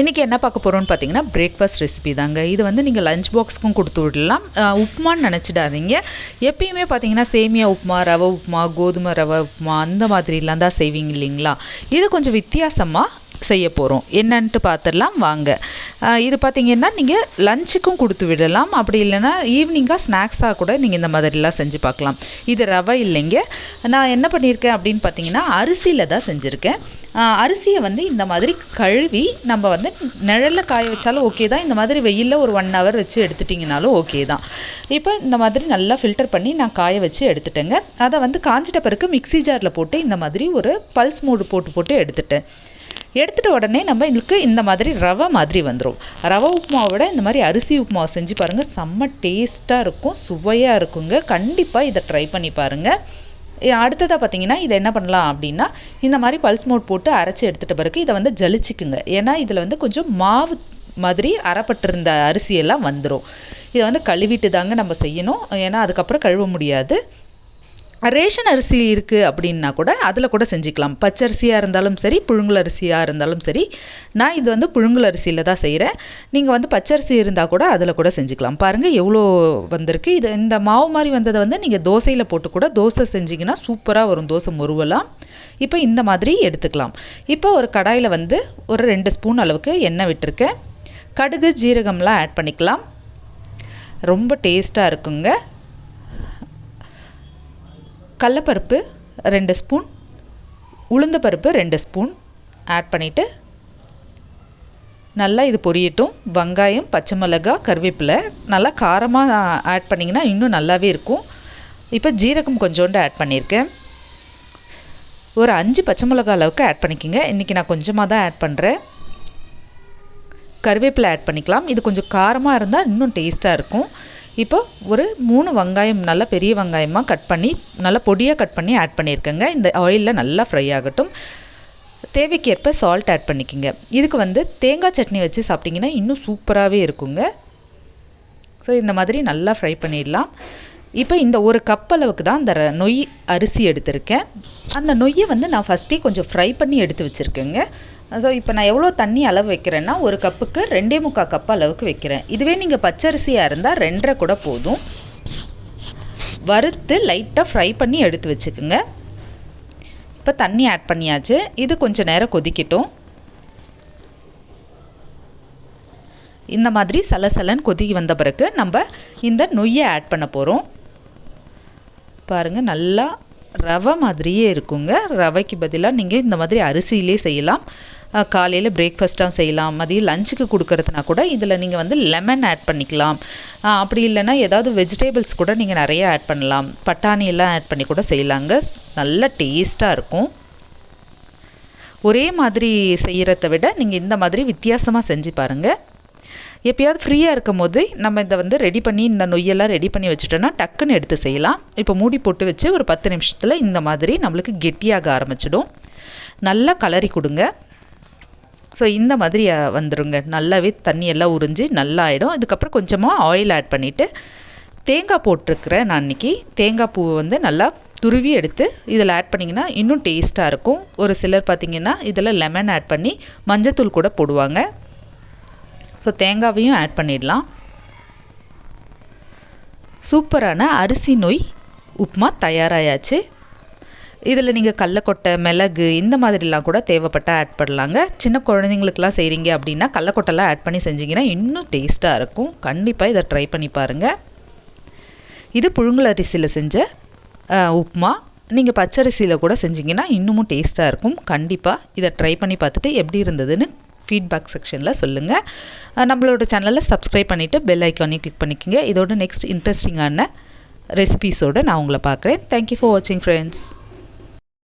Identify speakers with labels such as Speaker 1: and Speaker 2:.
Speaker 1: இன்றைக்கி என்ன பார்க்க போகிறோம்னு பார்த்தீங்கன்னா பிரேக்ஃபாஸ்ட் ரெசிபி தாங்க. இது வந்து நீங்கள் லஞ்ச் பாக்ஸ்க்கும் கொடுத்து விடலாம். உப்புமான்னு நினச்சிடாதீங்க. எப்பயுமே பார்த்தீங்கன்னா சேமியா உப்புமா ரவை உப்புமா கோதுமை ரவை உப்புமா அந்த மாதிரிலாம் தான் செய்வீங்க இல்லைங்களா? இது கொஞ்சம் வித்தியாசமாக செய்ய போகிறோம் என்னன்ட்டு பார்த்துடலாம் வாங்க. இது பார்த்தீங்கன்னா நீங்கள் லஞ்சுக்கும் கொடுத்து விடலாம். அப்படி இல்லைன்னா ஈவினிங்காக ஸ்நாக்ஸாக கூட நீங்கள் இந்த மாதிரிலாம் செஞ்சு பார்க்கலாம் இது ரவை இல்லைங்க. நான் என்ன பண்ணியிருக்கேன் அப்படின்னு பார்த்தீங்கன்னா அரிசியில் தான் செஞ்சுருக்கேன். அரிசியை வந்து இந்த மாதிரி கழுவி நம்ம வந்து நிழலில் காய வச்சாலும் ஓகே தான். இந்த மாதிரி வெயிலில் ஒரு ஒன் ஹவர் வச்சு எடுத்துட்டிங்கனாலும் ஓகே தான். இப்போ இந்த மாதிரி நல்லா ஃபில்டர் பண்ணி நான் காய வச்சு எடுத்துட்டேங்க. அதை வந்து காஞ்சிட்ட பிறகு மிக்ஸி ஜாரில் போட்டு இந்த மாதிரி ஒரு பல்ஸ் மூடு போட்டு போட்டு எடுத்துட்டேன். எடுத்துகிட்ட உடனே நம்ம இதுக்கு இந்த மாதிரி ரவை மாதிரி வந்துடும் ரவை உப்புமாவை விட இந்த மாதிரி அரிசி உப்புமாவை செஞ்சு பாருங்கள் செம்ம டேஸ்ட்டாக இருக்கும். சுவையாக இருக்குங்க. கண்டிப்பாக இதை ட்ரை பண்ணி பாருங்கள் அடுத்ததாக பார்த்தீங்கன்னா இதை என்ன பண்ணலாம் அப்படின்னா இந்த மாதிரி பல்ஸ் மோட் போட்டு அரைச்சி எடுத்துகிட்ட பிறகு இதை வந்து ஜலிச்சுக்குங்க. ஏன்னா இதில் வந்து கொஞ்சம் மாவு மாதிரி அறப்பட்டிருந்த அரிசியெல்லாம் வந்துடும் இதை வந்து கழுவிட்டு தாங்க நம்ம செய்யணும். ஏன்னா அதுக்கப்புறம் கழுவ முடியாது. ரேஷன் அரிசி இருக்குது அப்படின்னா கூட அதில் கூட செஞ்சுக்கலாம். பச்சரிசியாக இருந்தாலும் சரி புழுங்கல் அரிசியாக இருந்தாலும் சரி நான் இது வந்து புழுங்கல் அரிசியில் தான் செய்கிறேன் நீங்கள் வந்து பச்சரிசி இருந்தால் கூட அதில் கூட செஞ்சுக்கலாம். பாருங்கள் எவ்வளோ வந்திருக்கு. இது இந்த மாவு மாதிரி வந்ததை வந்து நீங்கள் தோசையில் போட்டு கூட தோசை செஞ்சிங்கன்னா சூப்பராக வரும். தோசை முருவலாம். இப்போ இந்த மாதிரி எடுத்துக்கலாம். இப்போ ஒரு கடாயில் வந்து ஒரு ரெண்டு ஸ்பூன் அளவுக்கு எண்ணெய் விட்டுருக்கேன். கடுகு ஜீரகம்லாம் ஆட் பண்ணிக்கலாம். ரொம்ப டேஸ்ட்டாக இருக்குங்க. கடலப்பருப்பு ரெண்டு ஸ்பூன் உளுந்தப்பருப்பு ரெண்டு ஸ்பூன். ஆட் பண்ணிவிட்டு நல்லா இது பொரியட்டும். வெங்காயம் பச்சை மிளகாய் கருவேப்பிலை நல்லா காரமாக ஆட் பண்ணிங்கன்னா இன்னும் நல்லாவே இருக்கும். இப்போ ஜீரகம் கொஞ்சோண்டு ஆட் பண்ணியிருக்கேன். ஒரு அஞ்சு பச்சை மிளகாய் அளவுக்கு ஆட் பண்ணிக்கோங்க. இன்றைக்கி நான் கொஞ்சமாக தான் ஆட் பண்ணுறேன் கருவேப்பிலை ஆட் பண்ணிக்கலாம். இது கொஞ்சம் காரமாக இருந்தால் இன்னும் டேஸ்ட்டாக இருக்கும். இப்போ ஒரு மூணு வெங்காயம் நல்லா பெரிய வெங்காயமாக கட் பண்ணி நல்லா பொடியாக கட் பண்ணி ஆட் பண்ணியிருக்கேங்க. இந்த ஆயிலில் நல்லா ஃப்ரை ஆகட்டும். தேவைக்கேற்ப சால்ட் ஆட் பண்ணிக்கோங்க. இதுக்கு வந்து தேங்காய் சட்னி வச்சு சாப்பிட்டிங்கன்னா இன்னும் சூப்பராகவே இருக்குங்க. ஸோ இந்த மாதிரி நல்லா ஃப்ரை பண்ணிடலாம். இப்போ இந்த ஒரு கப் அளவுக்கு தான் அந்த ர- நொய் அரிசி எடுத்திருக்கேன். அந்த நொய்யை வந்து நான் ஃபஸ்ட்டே கொஞ்சம் ஃப்ரை பண்ணி எடுத்து வச்சுருக்கேங்க. ஸோ இப்போ நான் எவ்வளோ தண்ணி அளவு வைக்கிறேன்னா ஒரு கப்புக்கு ரெண்டே முக்கால் கப் அளவுக்கு வைக்கிறேன். இதுவே நீங்கள் பச்சரிசியாக இருந்தால் ரெண்டரை கூட போதும். வறுத்து லைட்டாக ஃப்ரை பண்ணி எடுத்து வச்சுக்கோங்க. இப்போ தண்ணி ஆட் பண்ணியாச்சு. இது கொஞ்சம் நேரம் கொதிக்கட்டும். இந்த மாதிரி சலசலன்னு கொதி வந்த பிறகு நம்ம இந்த நொய்யை ஆட் பண்ண போகிறோம் பாருங்கள் நல்லா ரவை மாதிரியே இருக்குங்க. ரவைக்கு பதிலாக நீங்கள் இந்த மாதிரி அரிசியிலே செய்யலாம். காலையில் பிரேக்ஃபாஸ்ட்டாக செய்யலாம். மதியம் லஞ்சுக்கு கொடுக்கறதுனா கூட இதில் நீங்கள் வந்து லெமன் ஆட் பண்ணிக்கலாம். அப்படி இல்லைன்னா ஏதாவது வெஜிடபிள்ஸ் கூட நீங்கள் நிறைய ஆட் பண்ணலாம். பட்டாணி எல்லாம் ஆட் பண்ணி கூட செய்யலாங்க. நல்ல டேஸ்ட்டாக இருக்கும். ஒரே மாதிரி செய்கிறத விட நீங்கள் இந்த மாதிரி வித்தியாசமாக செஞ்சு பாருங்கள் எப்பயாவது ஃப்ரீயாக இருக்கும் போது நம்ம இதை வந்து ரெடி பண்ணி இந்த நொய்யெல்லாம் ரெடி பண்ணி வச்சுட்டோன்னா டக்குன்னு எடுத்து செய்யலாம். இப்போ மூடி போட்டு வச்சு ஒரு பத்து நிமிஷத்தில் இந்த மாதிரி நம்மளுக்கு கெட்டியாக ஆரம்பிச்சிடும். நல்லா கலரி கொடுங்க. ஸோ இந்த மாதிரி வந்துடுங்க நல்லாவே தண்ணி எல்லாம் உறிஞ்சி நல்லா ஆகிடும் இதுக்கப்புறம் கொஞ்சமாக ஆயில் ஆட் பண்ணிவிட்டு தேங்காய் போட்டிருக்கிறேன் நான் இன்றைக்கி தேங்காய் பூவை வந்து நல்லா துருவி எடுத்து இதில் ஆட் பண்ணிங்கன்னா இன்னும் டேஸ்ட்டாக இருக்கும். ஒரு சிலர் பார்த்திங்கன்னா இதில் லெமன் ஆட் பண்ணி மஞ்சத்தூள் கூட போடுவாங்க. ஸோ தேங்காவையும் ஆட் பண்ணிடலாம். சூப்பரான அரிசி நொய் உப்புமா தயாராயாச்சு. இதில் நீங்கள் கடலக்கொட்டை மிளகு இந்த மாதிரிலாம் கூட தேவைப்பட்டால் ஆட் பண்ணலாங்க. சின்ன குழந்தைங்களுக்குலாம் செய்கிறீங்க அப்படின்னா கடலக்கொட்டைலாம் ஆட் பண்ணி செஞ்சீங்கன்னா இன்னும் டேஸ்ட்டாக இருக்கும். கண்டிப்பாக இதை ட்ரை பண்ணி பாருங்கள் இது புழுங்கல் அரிசியில் செஞ்ச உப்புமா நீங்கள் பச்சரிசியில் கூட செஞ்சிங்கன்னா இன்னமும் டேஸ்ட்டாக இருக்கும். கண்டிப்பாக இதை ட்ரை பண்ணி பார்த்துட்டு எப்படி இருந்ததுன்னு ஃபீட்பேக் செக்ஷனில் சொல்லுங்கள் நம்மளோட சேனலை சப்ஸ்கிரைப் பண்ணிவிட்டு பெல் ஐக்கானையும் கிளிக் பண்ணிக்கோங்க. இதோட நெக்ஸ்ட் இன்ட்ரெஸ்டிங்கான ரெசிபீஸோடு நான் உங்களை பார்க்குறேன். தேங்க்யூ ஃபார் வாட்சிங் ஃப்ரெண்ட்ஸ்